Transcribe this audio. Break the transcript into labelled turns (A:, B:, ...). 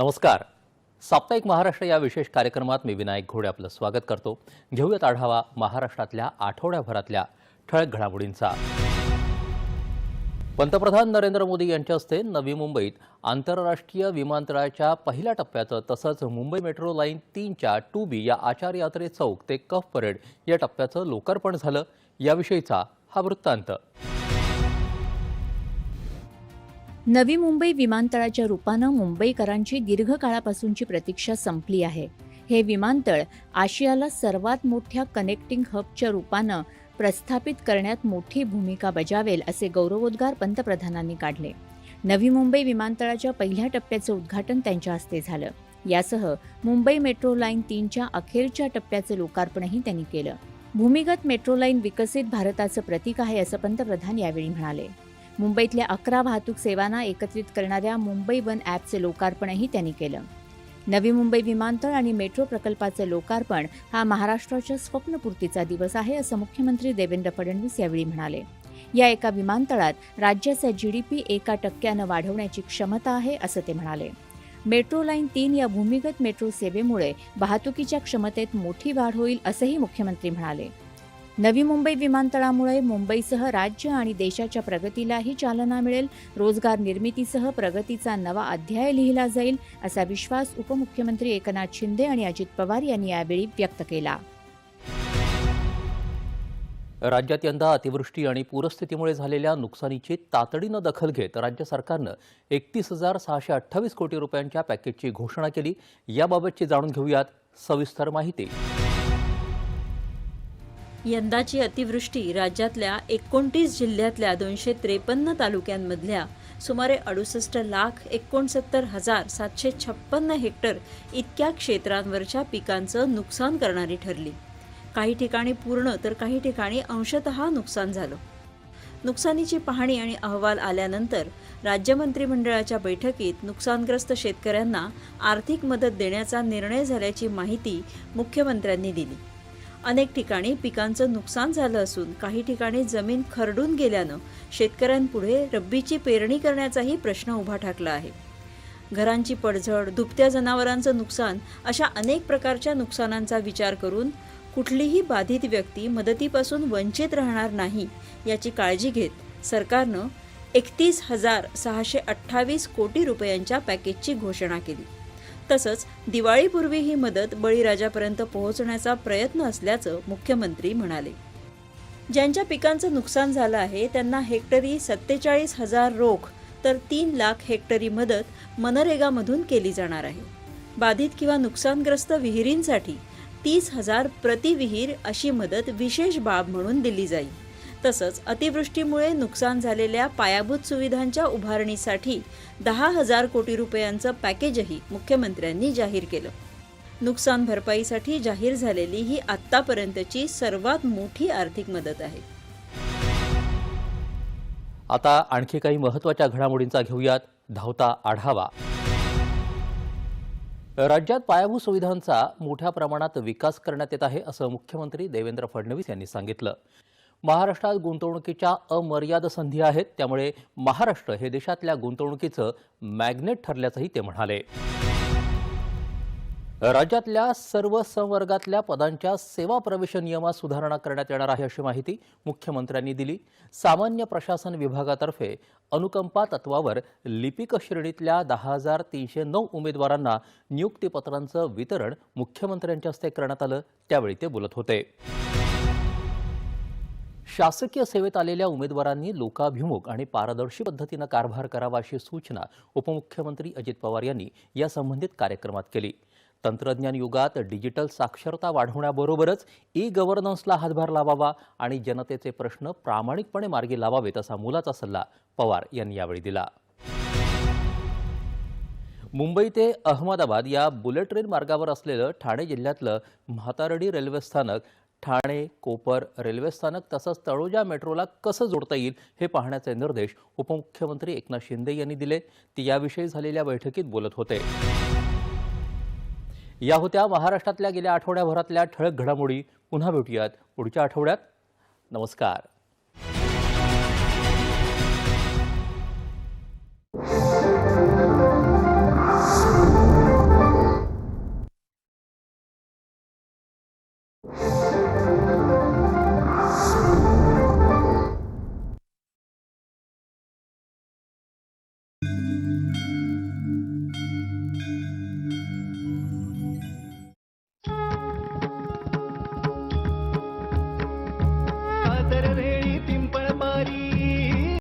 A: नमस्कार. साप्ताहिक महाराष्ट्र या विशेष कार्यक्रमात मी विनायक घोडे आपलं स्वागत करतो. घेऊयात आढावा महाराष्ट्रातल्या आठवड्याभरातल्या ठळक घडामोडींचा. पंतप्रधान नरेंद्र मोदी यांच्या हस्ते नवी मुंबईत आंतरराष्ट्रीय विमानतळाच्या पहिल्या टप्प्याचं तसंच मुंबई मेट्रो लाईन तीनच्या टू बी या आचार्य यात्रे चौक ते कफ परेड या टप्प्याचं लोकार्पण झालं. याविषयीचा हा वृत्तांत.
B: नवी मुंबई विमानतळाच्या रूपानं मुंबईकरांची दीर्घकाळापासूनची प्रतीक्षा संपली आहे. हे विमानतळ आशियाला सर्वात मोठ्या कनेक्टिंग हबच्या रूपानं प्रस्थापित करण्यात मोठी भूमिका बजावेल असे गौरवोद्गार पंतप्रधानांनी काढले. नवी मुंबई विमानतळाच्या पहिल्या टप्प्याचं उद्घाटन त्यांच्या हस्ते झालं. यासह मुंबई मेट्रो लाईन तीनच्या अखेरच्या टप्प्याचं लोकार्पणही त्यांनी केलं. भूमिगत मेट्रो लाईन विकसित भारताचं प्रतीक आहे असं पंतप्रधान यावेळी म्हणाले. मुंबईतल्या अकरा वाहतूक सेवांना एकत्रित करणाऱ्या मुंबई वन ॲपचे लोकार्पणही त्यांनी केलं. नवी मुंबई विमानतळ आणि मेट्रो प्रकल्पाचं लोकार्पण हा महाराष्ट्राच्या स्वप्नपूर्तीचा दिवस आहे असं मुख्यमंत्री देवेंद्र फडणवीस यावेळी म्हणाले. या एका विमानतळात राज्याचा जीडीपी एका टक्क्यानं वाढवण्याची क्षमता आहे असं ते म्हणाले. मेट्रो लाईन तीन या भूमिगत मेट्रो सेवेमुळे वाहतुकीच्या क्षमतेत मोठी वाढ होईल असंही मुख्यमंत्री म्हणाले. नवी मुंबई विमानतळामुळे मुंबईसह राज्य आणि देशाच्या प्रगतीलाही चालना मिळेल. रोजगार निर्मितीसह प्रगतीचा नवा अध्याय लिहिला जाईल असा विश्वास उपमुख्यमंत्री एकनाथ शिंदे आणि अजित पवार यांनी यावेळी व्यक्त केला.
A: राज्यात यंदा अतिवृष्टी आणि पूरस्थितीमुळे झालेल्या नुकसानीची तातडीनं दखल घेत राज्य सरकारनं एकतीस हजार सहाशे अठ्ठावीस कोटी रुपयांच्या पॅकेजची घोषणा केली. याबाबतची जाणून घेऊयात सविस्तर माहिती.
C: यंदाची अतिवृष्टी राज्यातल्या एकोणतीस जिल्ह्यातल्या दोनशे त्रेपन्न तालुक्यांमधल्या सुमारे अडुसष्ट लाख एकोणसत्तर हजार सातशे छप्पन्न हेक्टर इतक्या क्षेत्रांवरच्या पिकांचं नुकसान करणारी ठरली. काही ठिकाणी पूर्ण तर काही ठिकाणी अंशतः नुकसान झालं. नुकसानीची पाहणी आणि अहवाल आल्यानंतर राज्य मंत्रिमंडळाच्या बैठकीत नुकसानग्रस्त शेतकऱ्यांना आर्थिक मदत देण्याचा निर्णय झाल्याची माहिती मुख्यमंत्र्यांनी दिली. अनेक ठिकाणी पिकांचं नुकसान झालं असून काही ठिकाणी जमीन खरडून गेल्यानं शेतकऱ्यांपुढे रब्बीची पेरणी करण्याचाही प्रश्न उभा ठाकला आहे. घरांची पडझड दुभत्या जनावरांचं नुकसान अशा अनेक प्रकारच्या नुकसानांचा विचार करून कुठलीही बाधित व्यक्ती मदतीपासून वंचित राहणार नाही याची काळजी घेत सरकारनं एकतीस हजार सहाशे अठ्ठावीस कोटी रुपयांच्या पॅकेजची घोषणा केली. तसंच दिवाळीपूर्वी ही मदत बळीराजापर्यंत पोहोचण्याचा प्रयत्न असल्याचं मुख्यमंत्री म्हणाले. ज्यांच्या पिकांचं नुकसान झालं आहे त्यांना हेक्टरी सत्तेचाळीस हजार रोख तर तीन लाख हेक्टरी मदत मनरेगामधून केली जाणार आहे. बाधित किंवा नुकसानग्रस्त विहिरींसाठी तीस हजार प्रतिविहीर अशी मदत विशेष बाब म्हणून दिली जाईल. तसंच अतिवृष्टीमुळे नुकसान झालेल्या पायाभूत सुविधांच्या उभारणीसाठी दहा हजार कोटी रुपयांचं पॅकेजही मुख्यमंत्र्यांनी जाहीर केलं. नुकसान भरपाईसाठी जाहीर झालेली ही आत्तापर्यंतची सर्वात मोठी आर्थिक मदत आहे.
A: आता आणखी काही महत्त्वाच्या घडामोडींचा घेऊयात. धावता आढावा. राज्यात पायाभूत सुविधांचा मोठ्या प्रमाणात विकास करण्यात येत आहे असं मुख्यमंत्री देवेंद्र फडणवीस यांनी सांगितलं. महाराष्ट्रात गुंतवणुकीच्या अमर्याद संधी आहेत. त्यामुळे महाराष्ट्र हे देशातल्या गुंतवणुकीचं मॅग्नेट ठरल्याचंही ते म्हणाले. राज्यातल्या सर्व संवर्गातल्या पदांच्या सेवा प्रवेश नियमात सुधारणा करण्यात येणार आहे अशी माहिती मुख्यमंत्र्यांनी दिली. सामान्य प्रशासन विभागातर्फे अनुकंपा तत्वावर लिपिक श्रेणीतल्या दहा हजार तीनशे नऊ उमेदवारांना नियुक्तीपत्रांचं वितरण मुख्यमंत्र्यांच्या हस्ते करण्यात आलं. त्यावेळी ते बोलत होते. शासकीय सेवेत आलेल्या उमेदवारांनी लोकाभिमुख आणि पारदर्शी पद्धतीनं कारभार करावा अशी सूचना उपमुख्यमंत्री अजित पवार यांनी या संबंधित कार्यक्रमात केली. तंत्रज्ञान युगात डिजिटल साक्षरता वाढवण्याबरोबरच ई गव्हर्नन्सला हातभार लावावा आणि जनतेचे प्रश्न प्रामाणिकपणे मार्गी लावावेत असा मुलाचा सल्ला पवार यांनी यावेळी दिला. मुंबई ते अहमदाबाद या बुलेट ट्रेन मार्गावर असलेलं ठाणे जिल्ह्यातलं म्हातारडी रेल्वे स्थानक ठाणे कोपर रेल्वे स्थानक तसंच तळोजा मेट्रोला कसं जोडता येईल हे पाहण्याचे निर्देश उपमुख्यमंत्री एकनाथ शिंदे यांनी दिले. ते याविषयी झालेल्या बैठकीत बोलत होते. या होत्या महाराष्ट्रातल्या गेल्या आठवड्याभरातल्या ठळक घडामोडी. पुन्हा भेटूयात पुढच्या आठवड्यात. नमस्कार. Thank you.